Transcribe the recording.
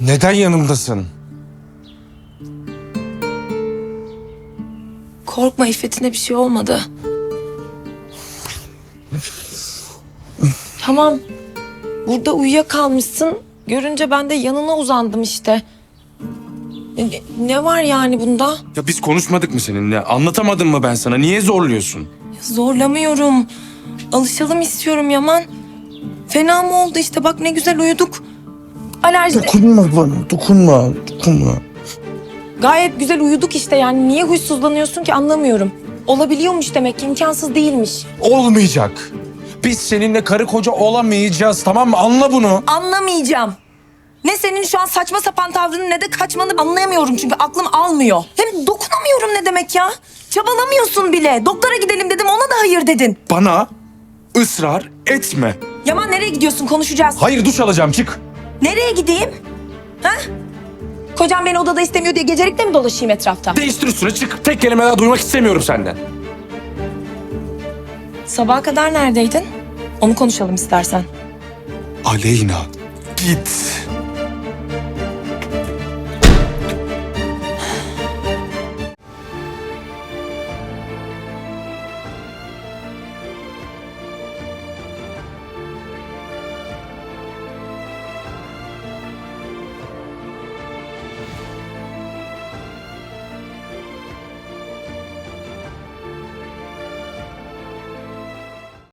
Neden yanımdasın? Korkma İffet'ine bir şey olmadı. tamam. Burada uyuyakalmışsın. Görünce ben de yanına uzandım işte. Ne, ne var yani bunda? Ya biz konuşmadık mı seninle? Anlatamadım mı ben sana? Niye zorluyorsun? Zorlamıyorum. Alışalım istiyorum Yaman. Fena mı oldu işte bak ne güzel uyuduk. Alerji Dokunma bana, dokunma, dokunma. gayet güzel uyuduk işte yani niye huysuzlanıyorsun ki anlamıyorum. Olabiliyormuş demek ki imkansız değilmiş. Olmayacak. Biz seninle karı koca olamayacağız tamam mı? Anla bunu. Anlamayacağım. Ne senin şu an saçma sapan tavrını ne de kaçmanı anlayamıyorum çünkü aklım almıyor. Hem dokunamıyorum ne demek ya? Çabalamıyorsun bile. Doktora gidelim dedim ona da hayır dedin. Bana ısrar etme. Yaman nereye gidiyorsun konuşacağız. Hayır duş alacağım çık. Nereye gideyim? Ha? Kocam beni odada istemiyor diye gecelikle mi dolaşayım etrafta? Değiştir üstüne çık. Tek kelime daha duymak istemiyorum senden. Sabaha kadar neredeydin? Onu konuşalım istersen. Aleyna git.